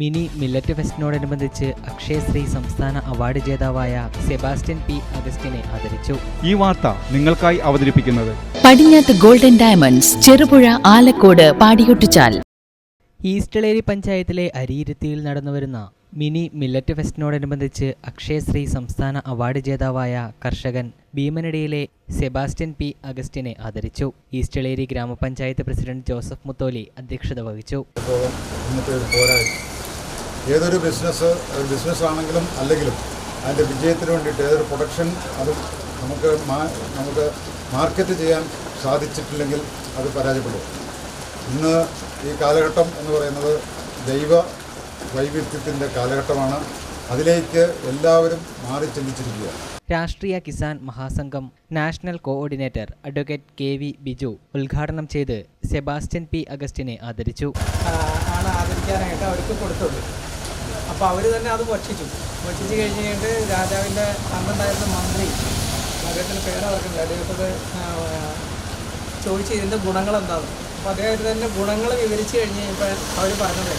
Mini millet ഫെസ്റ്റിനോടനുബന്ധിച്ച് Akshayashree സംസ്ഥാന award ജേതാവായ Sebastian P അഗസ്റ്റിനെ ആദരിച്ചു. ഈ വാർത്ത നിങ്ങൾക്കായി അവതരിപ്പിക്കുന്നത് പടിഞ്ഞാത്ത് ഗോൾഡൻ ഡയമണ്ട്സ് ചെറുപുഴ ആലക്കോട് പാടിയൊട്ടിച്ചാൽ. ഈസ്റ്റലേരി പഞ്ചായത്തിലെ അരിയിരുത്തിയിൽ നടന്നുവരുന്ന മിനി മില്ലറ്റ് ഫെസ്റ്റിനോടനുബന്ധിച്ച് അക്ഷയശ്രീ സംസ്ഥാന അവാർഡ് ജേതാവായ കർഷകൻ ഭീമനടിയിലെ സെബാസ്റ്റ്യൻ പി അഗസ്റ്റിനെ ആദരിച്ചു. ഈസ്റ്റലേരി ഗ്രാമപഞ്ചായത്ത് പ്രസിഡന്റ് ജോസഫ് മുത്തോലി അധ്യക്ഷത വഹിച്ചു. ഏതൊരു ബിസിനസ് ബിസിനസ്സാണെങ്കിലും ബിസിനസ് ആണെങ്കിലും അല്ലെങ്കിലും അതിന്റെ വിജയത്തിന് വേണ്ടിയിട്ട് ഏതൊരു പ്രൊഡക്ഷൻ അത് നമുക്ക് മാ- നമുക്ക് മാർക്കറ്റ് ചെയ്യാൻ സാധിച്ചിട്ടില്ലെങ്കിൽ അത് പരാജയപ്പെടും. ഇന്ന് ഈ കാലഘട്ടം എന്ന് പറയുന്നത് ദൈവ വൈവിധ്യത്തിന്റെ കാലഘട്ടമാണ്. അതിലേക്ക് എല്ലാവരും മാറി ചിന്തിച്ചിരിക്കുക. Rashtriya Kisan Mahasangh national coordinator advocate K V Biju ഉദ്ഘാടനം ചെയ്ത് സെബാസ്റ്റ്യൻ പി അഗസ്റ്റിനെ ആദരിച്ചു. ആണ് ആദരിക്കാനായിട്ട് അവർക്ക് കൊടുത്തത്. അപ്പോൾ അവർ തന്നെ അത് ഭക്ഷിച്ചു. ഭക്ഷിച്ച് കഴിഞ്ഞ് കഴിഞ്ഞിട്ട് രാജാവിന്റെ അന്നുണ്ടായിരുന്ന മന്ത്രി അദ്ദേഹത്തിന്റെ പേര് ഓർക്കുന്നില്ല അദ്ദേഹത്തോട് ആ, ചോദിച്ചു ഇതിന്റെ ഗുണങ്ങൾ എന്താണ് അപ്പോൾ അദ്ദേഹത്തിന് തന്നെ ഗുണങ്ങൾ വിവരിച്ച് കഴിഞ്ഞ് കഴിഞ്ഞപ്പോൾ അവർ പറഞ്ഞത്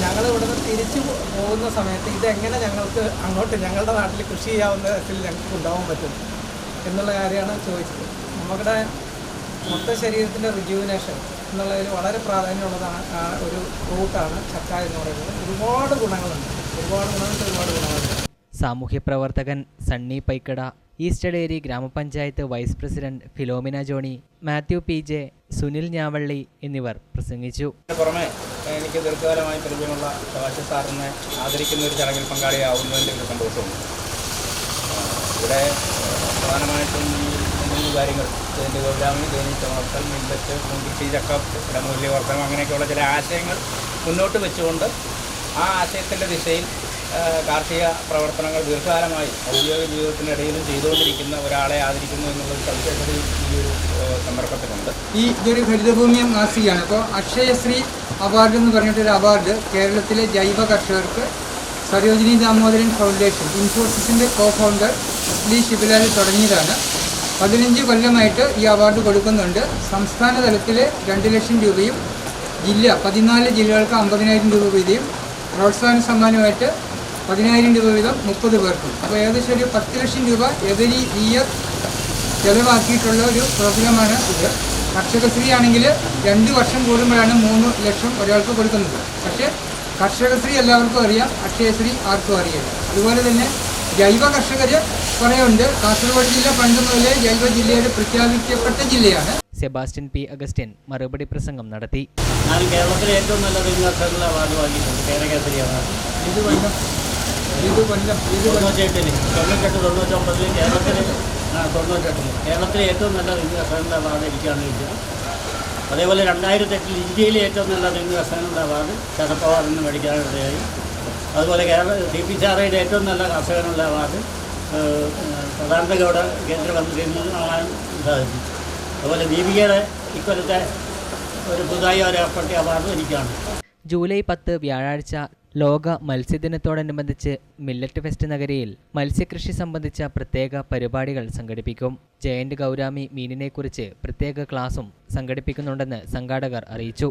ഞങ്ങൾ ഇവിടുന്ന് തിരിച്ചു പോകുന്ന സമയത്ത് ഇതെങ്ങനെ ഞങ്ങൾക്ക് അങ്ങോട്ട് ഞങ്ങളുടെ നാട്ടിൽ കൃഷി ചെയ്യാവുന്ന തരത്തിൽ ഞങ്ങൾക്ക് ഉണ്ടാവാൻ പറ്റും എന്നുള്ള കാര്യമാണ് ചോദിച്ചത്. നമ്മുടെ മൊത്ത ശരീരത്തിന്റെ റിജുവിനേഷൻ എന്നുള്ളതിൽ വളരെ പ്രാധാന്യമുള്ളതാണ് ആ ഒരു റൂട്ടാണ് ചക്ക എന്ന് പറയുന്നത്. ഒരുപാട് ഗുണങ്ങളുണ്ട്. ഒരുപാട് ഗുണങ്ങൾക്ക് ഒരുപാട് ഗുണങ്ങളുണ്ട്. സാമൂഹ്യ പ്രവർത്തകൻ സണ്ണി പൈക്കട ഈസ്റ്റഡേരി ഗ്രാമപഞ്ചായത്ത് vice president Philomena Johnny Mathew P J Sunil Njavally എന്നിവർ പ്രസംഗിച്ചു. പുറമെ എനിക്ക് ദീർഘകാലമായി പരിചയമുള്ള പ്രകാശ് സാറിനെ ആദരിക്കുന്ന ഒരു ചടങ്ങിൽ പങ്കാളിയാവുന്നതിന്റെ ഒരു സന്തോഷമുണ്ട്. ഇവിടെ പ്രധാനമായിട്ടും കാര്യങ്ങൾ. അതിന്റെ ഗൗരാമി തേനീച്ച വളർത്തൽ മിൽബറ്റ് മുണ്ടിച്ചി ചക്ക ഇടമൂല്യവർത്തനം അങ്ങനെയൊക്കെയുള്ള ചില ആശയങ്ങൾ മുന്നോട്ട് വെച്ചുകൊണ്ട് ആ ആശയത്തിന്റെ ദിശയിൽ കാർഷിക പ്രവർത്തനങ്ങൾ ദീർഘകാലമായി ഔദ്യോഗിക ജീവിതത്തിനിടയിലും ചെയ്തുകൊണ്ടിരിക്കുന്ന ഒരാളെ ആദരിക്കുന്നു എന്നുള്ളൊരു സവിശേഷത ഈ ഒരു സന്ദർഭത്തിലുണ്ട്. ഈ ഇതൊരു ഹരിതഭൂമിയും നാസികയാണ്. അപ്പോൾ അക്ഷയശ്രീ അവാർഡ് എന്ന് പറഞ്ഞിട്ടൊരു അവാർഡ് കേരളത്തിലെ ജൈവ കർഷകർക്ക് സരോജിനി ദാമോദരൻ ഫൗണ്ടേഷൻ ഇൻഫോസിസിന്റെ കോ ഫൗണ്ടർ അസ്ലി ശിബിലാലി തുടങ്ങിയതാണ്. പതിനഞ്ച് കൊല്ലമായിട്ട് ഈ അവാർഡ് കൊടുക്കുന്നുണ്ട്. സംസ്ഥാന തലത്തിൽ രണ്ട് ലക്ഷം രൂപയും ജില്ല പതിനാല് ജില്ലകൾക്ക് അമ്പതിനായിരം രൂപ വീതിയും പ്രോത്സാഹന സമ്മാനമായിട്ട് പതിനായിരം രൂപ വീതം മുപ്പത് പേർക്കും. അപ്പോൾ ഏകദേശം ഒരു പത്ത് ലക്ഷം രൂപ എവരി ഇയർ ചെലവാക്കിയിട്ടുള്ള ഒരു പ്രോഗ്രാമാണ് ഇത്. കർഷകശ്രീ ആണെങ്കിൽ രണ്ട് വർഷം കൂടുമ്പോഴാണ് മൂന്ന് ലക്ഷം ഒരാൾക്ക് കൊടുക്കുന്നത്. പക്ഷേ കർഷകശ്രീ എല്ലാവർക്കും അറിയാം അക്ഷയശ്രീ ആർക്കും അറിയാം അതുപോലെ തന്നെ ജൈവ കർഷകർ കുറേയുണ്ട്. കാസർഗോഡ് ജില്ല പണ്ട് മുതലേ ജൈവ ജില്ലയുടെ പ്രഖ്യാപിക്കപ്പെട്ട ജില്ലയാണ്. സെബാസ്റ്റ്യൻ പി അഗസ്റ്റിൻ മറുപടി പ്രസംഗം നടത്തി. ഞാൻ കേരളത്തിലെ ഏറ്റവും നല്ല റിംഗർഷനുള്ള അവാർഡ് വാങ്ങിയിട്ടുണ്ട് കേരകേസരി അവാർഡ് ഇത് കൊല്ലം? ഇത് കൊല്ലം? ഇത് കൊല്ലം? തൊണ്ണൂറ്റെട്ട് തൊണ്ണൂറ്റൊമ്പതിൽ കേരളത്തിൽ തൊണ്ണൂറ്റെട്ടിൽ കേരളത്തിലെ ഏറ്റവും നല്ല റിംഗർഷനുള്ള അവാർഡ് എനിക്കാണ് കിട്ടിയത്. അതേപോലെ രണ്ടായിരത്തെട്ടിൽ ഇന്ത്യയിലെ ഏറ്റവും നല്ല റിംഗർഷനുള്ള അവാർഡ് ശരത് അവാർഡിന് മേടിക്കാനിടയായി അതുപോലെ കേരള ടി പി ചാറയുടെ ഏറ്റവും നല്ല കർഷകനുള്ള അവാർഡ് സദാനന്ദ ഗൗഡ കേന്ദ്രമന്ത്രിയിൽ നിന്ന് വാങ്ങാൻ സാധിച്ചു. അതുപോലെ ദീപികയുടെ ഇക്കൊല്ലത്തെ ഒരു പുതുതായി ഒരു ഏർപ്പെടുത്തിയ എനിക്കാണ്. ജൂലൈ പത്ത് വ്യാഴാഴ്ച ലോക മത്സ്യദിനത്തോടനുബന്ധിച്ച് മില്ലറ്റ് ഫെസ്റ്റ് നഗരിയിൽ മത്സ്യകൃഷി സംബന്ധിച്ച പ്രത്യേക പരിപാടികൾ സംഘടിപ്പിക്കും. ജയന്റ് ഗൗരാമി മീനിനെക്കുറിച്ച് പ്രത്യേക ക്ലാസും സംഘടിപ്പിക്കുന്നുണ്ടെന്ന് സംഘാടകർ അറിയിച്ചു.